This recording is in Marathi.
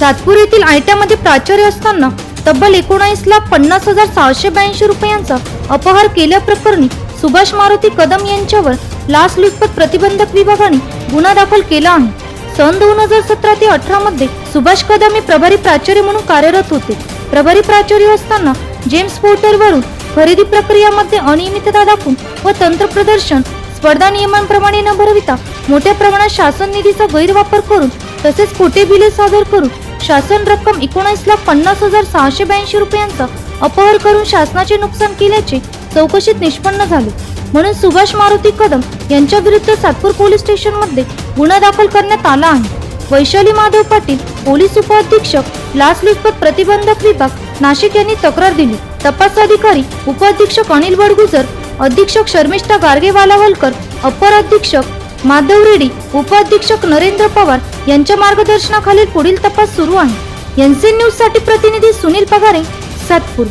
सातपूर येथील आयट्यामध्ये प्राचार्य असताना तब्बल एकोणास लाख पन्नास हजार सहाशे ब्याऐंशी रुपयांचा अपहार केल्याप्रकरणी सुभाष मारुती कदम यांच्यावर लाचलुचपत प्रतिबंधक विभागाने गुन्हा दाखल केला आहे. सन दोन हजार सतरा ते अठरा मध्ये सुभाष कदम हे प्रभारी प्राचार्य म्हणून कार्यरत होते. प्रभारी प्राचार्य असताना जेम्स पोर्टरवरून खरेदी प्रक्रियामध्ये अनियमितता दाखवून व तंत्र प्रदर्शन स्पर्धा नियमांप्रमाणे न भरविता मोठ्या प्रमाणात शासन निधीचा गैरवापर करून तसेच खोटे बिले सादर करून शासन रक्कम एकोणीस लाख पन्नास हजार सहाशे ब्याऐंशी रुपयांचा अपहार करून शासनाचे नुकसान केल्याचे चौकशीत निष्पन्न झाले. म्हणून सुभाष मारुती कदम यांच्या विरुद्ध सातपूर पोलीस स्टेशनमध्ये गुन्हा दाखल करण्यात आला आहे. वैशाली माधव पाटील पोलीस उपअधीक्षक लाचलुचपत प्रतिबंधक विभाग नाशिक यांनी तक्रार दिली. तपास अधिकारी उपअधीक्षक अनिल बडगुजर अधीक्षक शर्मिष्ठा गार्गे वालावलकर अपर अधीक्षक माधव रेड्डी उपअधीक्षक नरेंद्र पवार यांच्या मार्गदर्शनाखालील पुढील तपास सुरू आहे. एनसी न्यूजसाठी प्रतिनिधी सुनील पगारे सातपूर.